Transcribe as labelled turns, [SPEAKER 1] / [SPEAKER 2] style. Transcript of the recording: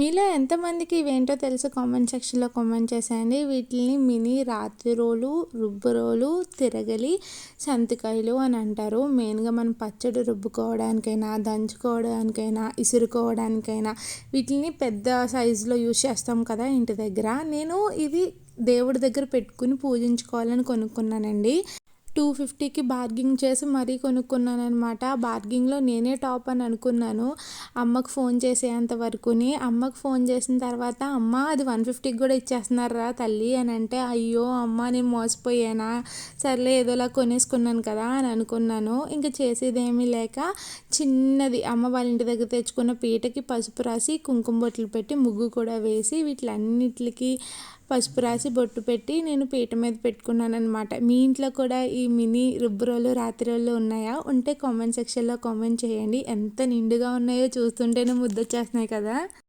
[SPEAKER 1] మీలో ఎంతమందికి ఇవేంటో తెలుసు? కామెంట్ సెక్షన్లో కామెంట్ చేసేయండి. వీటిని మినీ రాత్రి రోలు రుబ్బురోలు తిరగలి సంతికాయలు అని అంటారు. మెయిన్గా మనం పచ్చడి రుబ్బుకోవడానికైనా దంచుకోవడానికైనా ఇసురుకోవడానికైనా వీటిని పెద్ద సైజులో యూజ్ చేస్తాం కదా ఇంటి దగ్గర. నేను ఇది దేవుడి దగ్గర పెట్టుకుని పూజించుకోవాలని కొనుక్కున్నానండి. టూ ఫిఫ్టీకి బార్గింగ్ చేసి మరీ కొనుక్కున్నాను అనమాట బార్గింగ్లో నేనే టాప్ అని అనుకున్నాను. అమ్మకు ఫోన్ చేసేంత వరకుని. అమ్మకు ఫోన్ చేసిన తర్వాత అమ్మ అది వన్ ఫిఫ్టీకి కూడా ఇచ్చేస్తున్నారా తల్లి? అని అంటే అయ్యో అమ్మ నేను మోసపోయానా? సర్లే ఏదోలా కొనేసుకున్నాను కదా అని అనుకున్నాను. ఇంకా చేసేదేమీ లేక చిన్నది అమ్మ వాళ్ళ ఇంటి దగ్గర తెచ్చుకున్న పీటకి పసుపు రాసి కుంకుమ బొట్లు పెట్టి ముగ్గు కూడా వేసి వీటిలన్నిటికి పసుపు రాసి బొట్టు పెట్టి నేను పీట మీద పెట్టుకున్నాను అనమాట మీ ఇంట్లో కూడా ఈ మినీ రుబ్బురోలు రాత్రి రోజులు ఉన్నాయా? ఉంటే కామెంట్ సెక్షన్లో కామెంట్ చేయండి. ఎంత నిండుగా ఉన్నాయో చూస్తుంటేనే ముద్దొచ్చేస్తున్నాయి కదా.